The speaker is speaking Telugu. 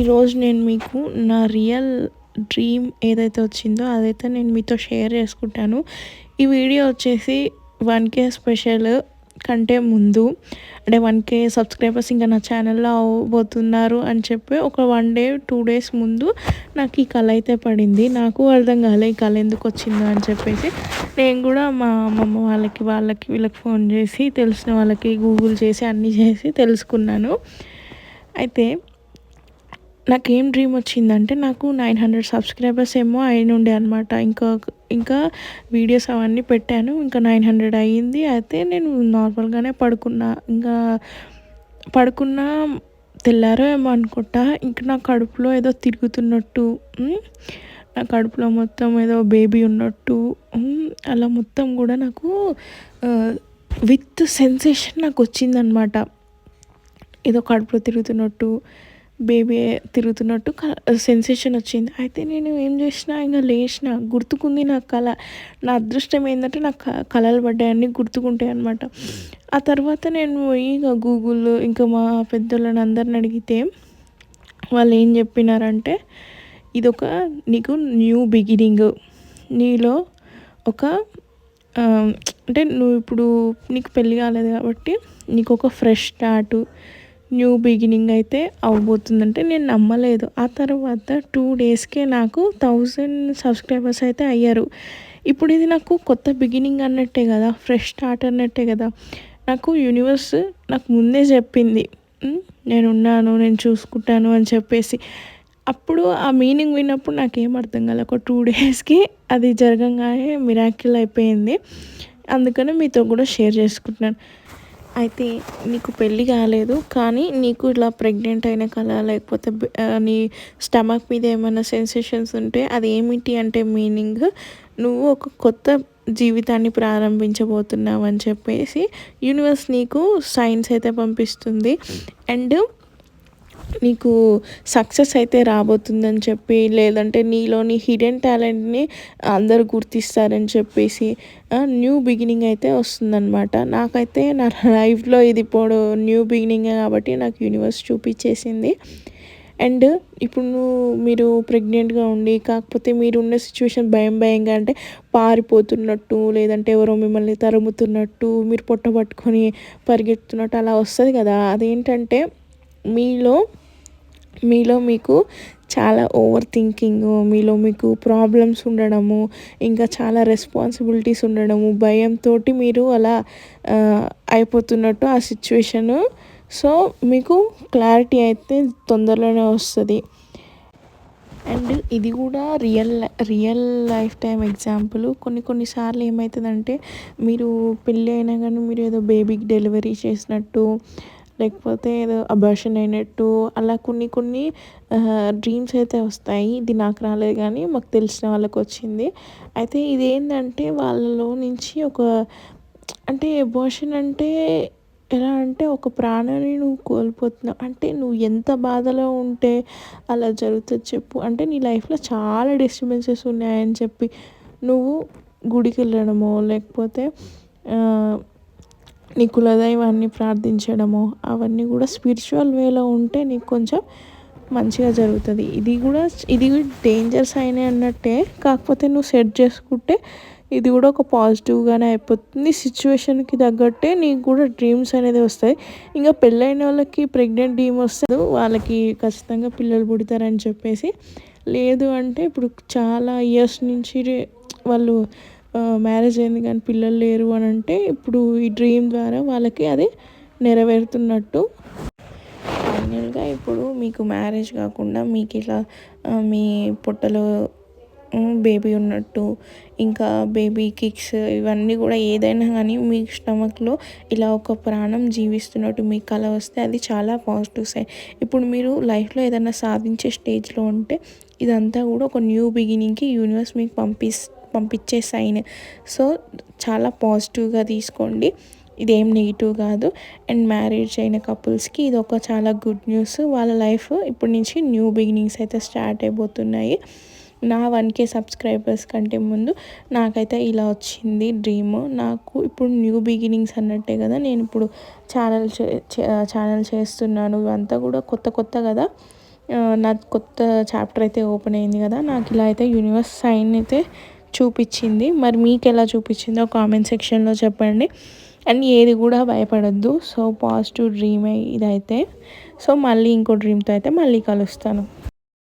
ఈరోజు నేను మీకు నా రియల్ డ్రీమ్ ఏదైతే వచ్చిందో అదైతే నేను మీతో షేర్ చేసుకుంటాను. ఈ వీడియో వచ్చేసి వన్ కే స్పెషల్ కంటే ముందు. అంటే వన్ కే సబ్స్క్రైబర్స్ ఇంకా నా ఛానల్లో అవ్వబోతున్నారు అని చెప్పి ఒక వన్ డే టూ డేస్ ముందు నాకు ఈ కళ అయితే పడింది. నాకు అర్థం కాలే ఈ కళ ఎందుకు వచ్చిందో అని చెప్పేసి. నేను కూడా మా అమ్మమ్మ వాళ్ళకి వాళ్ళకి వీళ్ళకి ఫోన్ చేసి తెలిసిన వాళ్ళకి గూగుల్ చేసి అన్నీ చేసి తెలుసుకున్నాను. అయితే నాకేం డ్రీమ్ వచ్చిందంటే నాకు నైన్ హండ్రెడ్ సబ్స్క్రైబర్స్ ఏమో అయినుండే అనమాట ఇంకా ఇంకా వీడియోస్ అవన్నీ పెట్టాను. ఇంకా నైన్ హండ్రెడ్ అయ్యింది. అయితే నేను నార్మల్గానే పడుకున్నా. ఇంకా పడుకున్నా తెల్లారో ఏమో అనుకుంటా. ఇంకా నా కడుపులో ఏదో తిరుగుతున్నట్టు నా కడుపులో మొత్తం ఏదో బేబీ ఉన్నట్టు అలా మొత్తం కూడా నాకు విత్ సెన్సేషన్ నాకు వచ్చిందనమాట ఏదో కడుపులో తిరుగుతున్నట్టు బేబీ తిరుగుతున్నట్టు సెన్సేషన్ వచ్చింది. అయితే నేను ఏం చేసిన ఇంకా లేచిన గుర్తుకుంది నా కళ. నా అదృష్టం ఏంటంటే నాకు కళలు పడ్డాయని గుర్తుకుంటాయి అనమాట ఆ తర్వాత నేను ఇంకా గూగుల్ ఇంకా మా పెద్దోళ్ళని అందరిని అడిగితే వాళ్ళు ఏం చెప్పినారంటే ఇదొక నీకు న్యూ బిగినింగ్ నీలో ఒక అంటే నువ్వు ఇప్పుడు నీకు పెళ్ళి కాలేదు కాబట్టి నీకు ఒక ఫ్రెష్ స్టార్ట్ న్యూ బిగినింగ్ అయితే అవబోతుందంటే నేను నమ్మలేదు. ఆ తర్వాత టూ డేస్కే నాకు థౌజండ్ సబ్స్క్రైబర్స్ అయితే అయ్యారు. ఇప్పుడు ఇది నాకు కొత్త బిగినింగ్ అన్నట్టే కదా ఫ్రెష్ స్టార్ట్ అన్నట్టే కదా. నాకు యూనివర్స్ నాకు ముందే చెప్పింది నేనున్నాను నేను చూసుకుంటాను అని చెప్పేసి. అప్పుడు ఆ మీనింగ్ విన్నప్పుడు నాకేం అర్థం కాలే. ఒక టూ డేస్కి అది జరగంగానే మిరాకిల్ అయిపోయింది. అందుకని మీతో కూడా షేర్ చేసుకుంటున్నాను. అయితే నీకు పెళ్ళి కాలేదు కానీ నీకు ఇలా ప్రెగ్నెంట్ అయిన కళ లేకపోతే నీ స్టమక్ మీద ఏమైనా సెన్సేషన్స్ ఉంటే అది ఏమిటి అంటే మీనింగ్ నువ్వు ఒక కొత్త జీవితాన్ని ప్రారంభించబోతున్నావు అని చెప్పేసి యూనివర్స్ నీకు సైన్స్ అయితే పంపిస్తుంది. అండ్ నీకు సక్సెస్ అయితే రాబోతుందని చెప్పి లేదంటే నీలోని హిడెన్ టాలెంట్ని అందరూ గుర్తిస్తారని చెప్పేసి న్యూ బిగినింగ్ అయితే వస్తుందన్నమాట. నాకైతే నా లైఫ్లో ఇది ఇప్పుడు న్యూ బిగినింగే కాబట్టి నాకు యూనివర్స్ చూపించేసింది. అండ్ ఇప్పుడు మీరు ప్రెగ్నెంట్గా ఉండి కాకపోతే మీరు ఉన్న సిచ్యువేషన్ భయం భయంగా అంటే పారిపోతున్నట్టు లేదంటే ఎవరో మిమ్మల్ని తరుముతున్నట్టు మీరు పొట్ట పట్టుకొని పరిగెత్తున్నట్టు అలా వస్తుంది కదా. అదేంటంటే మీలో మీలో మీకు చాలా ఓవర్ థింకింగ్ మీలో మీకు ప్రాబ్లమ్స్ ఉండడము ఇంకా చాలా రెస్పాన్సిబిలిటీస్ ఉండడము భయంతో మీరు అలా అయిపోతున్నట్టు ఆ సిచ్యువేషను సో మీకు క్లారిటీ అయితే తొందరలోనే వస్తుంది. అండ్ ఇది కూడా real real life time example కొన్ని కొన్నిసార్లు ఏమవుతుందంటే మీరు పెళ్ళి అయినా కానీ మీరు ఏదో బేబీకి డెలివరీ చేసినట్టు లేకపోతే ఏదో అబార్షన్ అయినట్టు అలా కొన్ని కొన్ని డ్రీమ్స్ అయితే వస్తాయి. ఇది నాకు రాలేదు కానీ మాకు తెలిసిన వాళ్ళకి వచ్చింది. అయితే ఇది ఏంటంటే వాళ్ళలో నుంచి ఒక అంటే అబార్షన్ అంటే ఎలా అంటే ఒక ప్రాణాన్ని నువ్వు కోల్పోతున్నావు. అంటే నువ్వు ఎంత బాధలో ఉంటే అలా జరుగుతుంది చెప్పు. అంటే నీ లైఫ్లో చాలా డిస్టర్బెన్సెస్ ఉన్నాయని చెప్పి నువ్వు గుడికి వెళ్ళడమో లేకపోతే నీ కులదైవాన్ని ప్రార్థించడము అవన్నీ కూడా స్పిరిచువల్ వేలో ఉంటే నీకు కొంచెం మంచిగా జరుగుతుంది. ఇది కూడా ఇది డేంజర్స్ అయినాయి అన్నట్టే కాకపోతే నువ్వు సెట్ చేసుకుంటే ఇది కూడా ఒక పాజిటివ్గానే అయిపోతుంది. సిచ్యువేషన్కి తగ్గట్టే నీకు కూడా డ్రీమ్స్ అనేది వస్తాయి. ఇంకా పెళ్ళైన వాళ్ళకి ప్రెగ్నెంట్ డ్రీమ్ వస్తుంది వాళ్ళకి ఖచ్చితంగా పిల్లలు పుడతారని చెప్పేసి లేదు అంటే ఇప్పుడు చాలా ఇయర్స్ నుంచి వాళ్ళు మ్యారేజ్ అయింది కానీ పిల్లలు లేరు అని అంటే ఇప్పుడు ఈ డ్రీమ్ ద్వారా వాళ్ళకి అది నెరవేరుతున్నట్టు. ఫైనల్గా ఇప్పుడు మీకు మ్యారేజ్ కాకుండా మీకు ఇలా మీ పొట్టలో బేబీ ఉన్నట్టు ఇంకా బేబీ కిక్స్ ఇవన్నీ కూడా ఏదైనా కానీ మీ స్టమక్లో ఇలా ఒక ప్రాణం జీవిస్తున్నట్టు మీ కళ వస్తే అది చాలా పాజిటివ్ సైన్ ఇప్పుడు మీరు లైఫ్లో ఏదైనా సాధించే స్టేజ్లో ఉంటే ఇదంతా కూడా ఒక న్యూ బిగినింగ్కి యూనివర్స్ మీకు పంపిస్తే పంపించే సైన్. సో చాలా పాజిటివ్గా తీసుకోండి. ఇదేం నెగిటివ్ కాదు. అండ్ మ్యారేజ్ అయిన కపుల్స్కి ఇది ఒక చాలా గుడ్ న్యూస్. వాళ్ళ లైఫ్ ఇప్పటి నుంచి న్యూ బిగినింగ్స్ అయితే స్టార్ట్ అయిపోతున్నాయి. నా వన్ కే సబ్స్క్రైబర్స్ కంటే ముందు నాకైతే ఇలా వచ్చింది డ్రీమ్. నాకు ఇప్పుడు న్యూ బిగినింగ్స్ అన్నట్టే కదా నేను ఇప్పుడు ఛానల్ ఛానల్ చేస్తున్నాను. ఇవంతా కూడా కొత్త కొత్త కదా. నాకు కొత్త చాప్టర్ అయితే ఓపెన్ అయింది కదా. నాకు ఇలా అయితే యూనివర్స్ సైన్ అయితే చూపించింది. మరి మీకు ఎలా చూపించిందో కామెంట్ సెక్షన్లో చెప్పండి. అండ్ ఏది కూడా భయపడద్దు. సో పాజిటివ్ డ్రీమే ఇదైతే. సో మళ్ళీ ఇంకో డ్రీమ్తో అయితే మళ్ళీ కలుస్తాను.